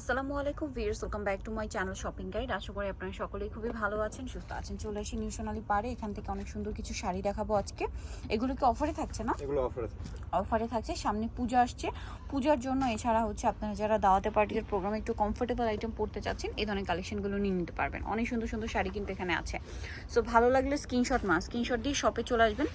আসসালামু আলাইকুম viewers welcome back to my channel shopping guide আশা করি আপনারা সকলেই খুবই ভালো আছেন সুস্থ আছেন। চলে আসি নিউ সোনালি পারে এখান থেকে অনেক সুন্দর কিছু শাড়ি দেখাবো আজকে। এগুলো কি অফারে থাকছে না? এগুলো অফারে অফারে থাকছে সামনে পূজা আসছে। পূজার জন্য এছাড়া হচ্ছে আপনারা যারা দাওয়াতে পার্টির প্রোগ্রামে একটু কমফোর্টেবল আইটেম পড়তে চাচ্ছেন এই ধরনের কালেকশনগুলো নিয়ে নিতে পারবেন। অনেক সুন্দর সুন্দর শাড়ি কিন্তু এখানে আছে। সো ভালো লাগলে স্ক্রিনশট মা স্ক্রিনশট দিয়ে শপে চলে আসবেন।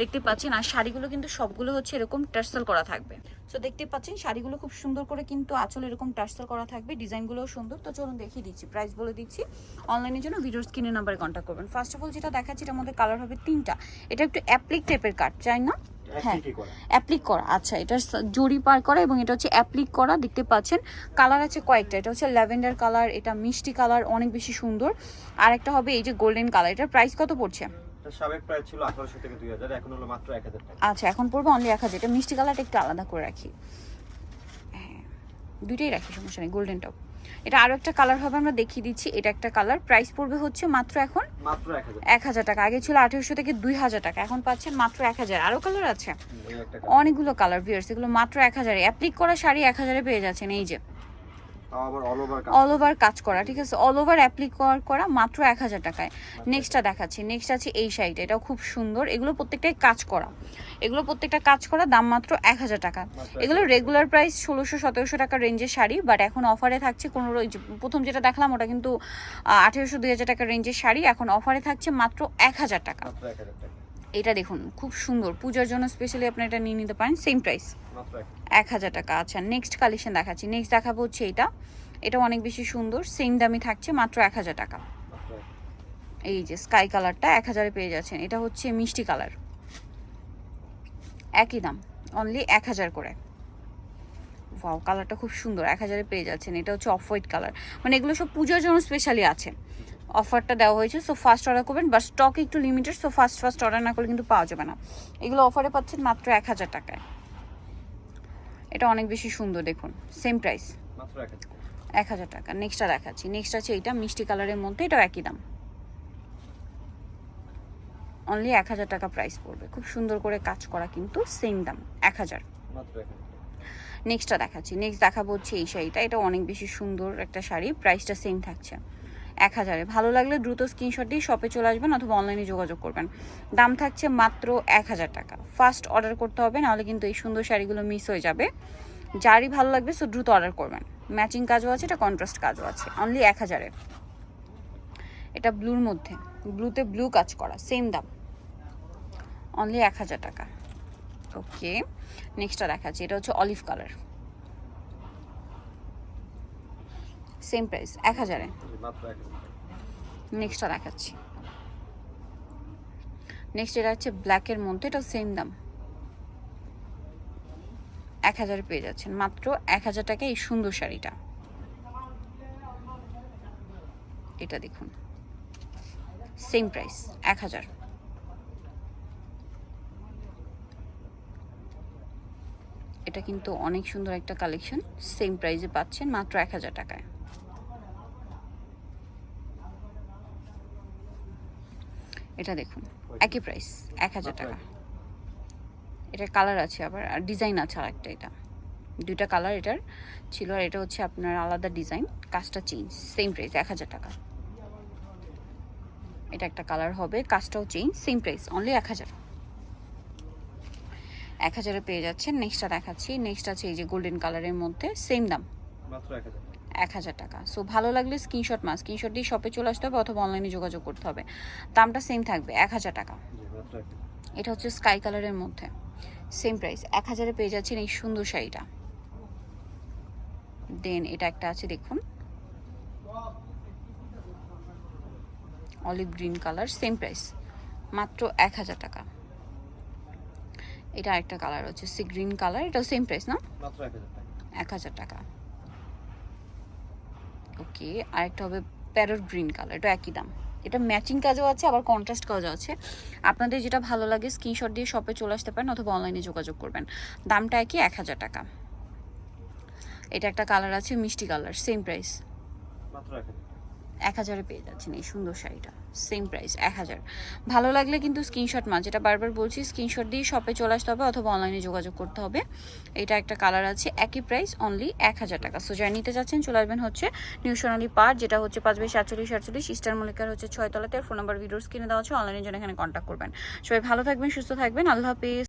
দেখতে পাচ্ছেন আর শাড়িগুলো কিন্তু সবগুলো হচ্ছে এরকম টার্সেল করা থাকবে। সো দেখতে পাচ্ছেন শাড়িগুলো খুব সুন্দর করে কিন্তু আঁচল এরকম টার্সেল করা থাকবে ডিজাইনগুলোও সুন্দর। তো চলুন দেখিয়ে দিচ্ছি প্রাইস বলে দিচ্ছি। অনলাইনের জন্য ভিডিওর স্ক্রিনের নাম্বারে কন্ট্যাক্ট করবেন। ফার্স্ট অফ অল যেটা দেখাচ্ছি এটার মধ্যে কালার হবে তিনটা। এটা একটু অ্যাপ্লিক টাইপের কাট চাই না? হ্যাঁ। করা। অ্যাপ্লিক করা আচ্ছা এটা জরি পার করা এবং এটা হচ্ছে অ্যাপ্লিক করা দেখতে পাচ্ছেন। কালার আছে কয়েকটা এটা হচ্ছে ল্যাভেন্ডার কালার এটা মিষ্টি কালার অনেক বেশি সুন্দর। আর একটা হবে এই যে গোল্ডেন কালার এটার প্রাইস কত পড়ছে? এটা সাবেক প্রাইস ছিল 1800 থেকে 2000 এখন হলো মাত্র 1000 টাকা। আচ্ছা এখন পড়বে অনলি এটা মিষ্টি কালারটা একটু আলাদা করে রাখি। দুইটাই রাখি সমস্যা নেই গোল্ডেন টপ এটা আরও একটা কালার হবে আমরা দেখিয়ে দিচ্ছি এটা একটা কালার প্রাইস পড়বে হচ্ছে মাত্র এখন মাত্র 1000 এক হাজার টাকা আগে ছিল আঠেরোশো থেকে দুই হাজার টাকা এখন পাচ্ছেন মাত্র এক হাজার। আরও কালার আছে? অনেকগুলো কালার ভিউয়ার্স এগুলো মাত্র এক হাজারে। অ্যাপ্লিক করা শাড়ি এক হাজারে পেয়ে যাচ্ছেন এই যে। অল ওভার কাজ করা। ঠিক আছে? অল ওভার অ্যাপ্লিক করা মাত্র এক হাজার টাকায়। নেক্সটটা দেখাচ্ছি। নেক্সট আছে এই শাড়িটা এটাও খুব সুন্দর। এগুলো প্রত্যেকটাই কাজ করা। এগুলো প্রত্যেকটা কাজ করা দাম মাত্র এক হাজার টাকা। এগুলো রেগুলার প্রাইস ষোলোশো সতেরোশো টাকা রেঞ্জের শাড়ি বাট এখন অফারে থাকছে কোনো প্রথম যেটা দেখলাম ওটা কিন্তু আঠেরোশো দুই হাজার টাকা রেঞ্জের শাড়ি। এখন অফারে থাকছে মাত্র এক হাজার টাকা। মাত্র 1000 টাকা। এটা দেখুন খুব সুন্দর। পূজার জন্য স্পেশালি আপনি এটা নিয়ে নিতে পারেন সেম প্রাইস এক হাজার। টাকা আচ্ছা নেক্সট কালেকশন দেখাচ্ছি। নেক্সট দেখাবো হচ্ছে এটা। এটা অনেক বেশি সুন্দর সেম দামি থাকছে মাত্র এক হাজার টাকা। এই যে স্কাই কালারটা এক হাজারে পেয়ে যাচ্ছেন। এটা হচ্ছে মিষ্টি কালার একই দাম অনলি এক হাজার করে। ওয়াও কালারটা খুব সুন্দর এক হাজারে পেয়ে যাচ্ছেন। এটা হচ্ছে অফ হোয়াইট কালার মানে এগুলো সব পূজার জন্য স্পেশালি আছে। অফারটা দেওয়া হয়েছে। সো ফার্স্ট অর্ডার করবেন বা স্টক একটু limited so first first order না করলে কিন্তু পাওয়া যাবে না। এগুলো অফারে পাচ্ছেন মাত্র এক হাজার টাকায়। এটা অনেক বেশি সুন্দর দেখুন সেম প্রাইস মাত্র 1000 টাকা। এক হাজার টাকা। নেক্সটটা দেখাচ্ছি। নেক্সট আছে এইটা মিষ্টি কালারের মধ্যে এটাও একই দাম। অনলি এক হাজার টাকা প্রাইস পড়বে। খুব সুন্দর করে কাজ করা কিন্তু সেম দাম এক হাজার। মাত্র 1000 টাকা। নেক্সটটা দেখাচ্ছি। নেক্সট দেখাবো হচ্ছে এই শাড়িটা। এটা অনেক বেশি সুন্দর একটা শাড়ি প্রাইসটা সেম থাকছে। এক হাজারে। ভালো লাগলে দ্রুত স্ক্রিনশট দিয়ে শপে চলে আসবেন অথবা অনলাইনে যোগাযোগ করবেন। দাম থাকছে মাত্র এক হাজার টাকা। ফার্স্ট অর্ডার করতে হবে, নাহলে কিন্তু এই সুন্দর শাড়িগুলো মিস হয়ে যাবে। যারই ভালো লাগবে, সো দ্রুত অর্ডার করবেন। ম্যাচিং কাজও আছে, এটা কন্ট্রাস্ট কাজও আছে। অনলি এক হাজারে। এটা ব্লুর মধ্যে। ব্লুতে ব্লু কাজ করা সেম দাম। অনলি এক হাজার টাকা। ওকে নেক্সটটা দেখাচ্ছি। এটা হচ্ছে অলিভ কালার সেম প্রাইস এক হাজারে। জি, মাত্র 1000 টাকা নেক্সটটা দেখাচ্ছি। নেক্সট এটা হচ্ছে ব্ল্যাকের মধ্যে এটা সেম দাম। এক হাজারে পেয়ে যাচ্ছেন। মাত্র এক হাজার টাকায় এই সুন্দর শাড়িটা। এটা দেখুন। সেম প্রাইস এক হাজার। এটা কিন্তু অনেক সুন্দর একটা কালেকশন সেম প্রাইসে পাচ্ছেন মাত্র এক হাজার টাকায়। এটা দেখুন একই প্রাইস এক হাজার টাকা। এটা কালার আছে আবার আর ডিজাইন আছে আর একটা এটা। দুইটা কালার এটার ছিল আর এটা হচ্ছে আপনার আলাদা ডিজাইন কাজটা চেঞ্জ সেম প্রাইস এক হাজার টাকা। এটা একটা কালার হবে কাজটাও চেঞ্জ সেম প্রাইস অনলি এক হাজার। এক হাজারে পেয়ে যাচ্ছেন নেক্সটটা দেখাচ্ছি নেক্সট আছে এই যে গোল্ডেন কালারের মধ্যে সেম দাম। মাত্র 1000 টাকা এক হাজার টাকা। সো ভালো লাগলে স্ক্রিনশট মা স্ক্রিনশট দিয়ে শপে চলে আসতে হবে অথবা অনলাইনে যোগাযোগ করতে হবে। দামটা সেম থাকবে এক হাজার টাকা। জি মাত্র 1000 এটা হচ্ছে স্কাই কালারের মধ্যে। সেম প্রাইস এক হাজারে পেয়ে যাচ্ছেন এই সুন্দর শাড়িটা। দেন এটা একটা আছে দেখুন। Olive green colour same price মাত্র এক হাজার টাকা। এটা একটা কালার হচ্ছে সি গ্রিন কালার এটাও সেম প্রাইস না? এক হাজার টাকা। ওকে আরেকটা হবে প্যারোট গ্রিন কালার এটা একই দাম। এটা ম্যাচিং কাজও আছে, আবার কন্ট্রাস্ট কাজও আছে। আপনাদের যেটা ভালো লাগে স্ক্রিনশট দিয়ে শপে চলে আসতে পারেন অথবা অনলাইনে যোগাযোগ করবেন। দামটা একই, এক হাজার টাকা। এটা একটা কালার আছে, মিষ্টি কালার সেম প্রাইস মাত্র 1000 টাকা এক হাজারে পেয়ে যাচ্ছেন এই সুন্দর শাড়িটা। সেম প্রাইস এক হাজার। ভালো লাগলে কিন্তু স্ক্রিনশট মা যেটা বারবার বলছি স্ক্রিনশট দিয়ে শপে চলে আসতে হবে অথবা অনলাইনে যোগাযোগ করতে হবে। এটা একটা কালার আছে, একই প্রাইস অনলি এক হাজার টাকা। সো যারা নিতে চাচ্ছেন চলে আসবেন হচ্ছে নিউ সোনালি পার্ট যেটা হচ্ছে পাঁচ বাই সাতচল্লিশ সাতচল্লিশ ইস্টার মল্লিকার হচ্ছে ছয় তলাতে। ফোন নাম্বার ভিডিওস কিনে দেওয়া হচ্ছে অনলাইনের জন্য এখানে কন্ট্যাক্ট করবেন। সবাই ভালো থাকবেন, সুস্থ থাকবেন। আল্লাহ হাফিজ।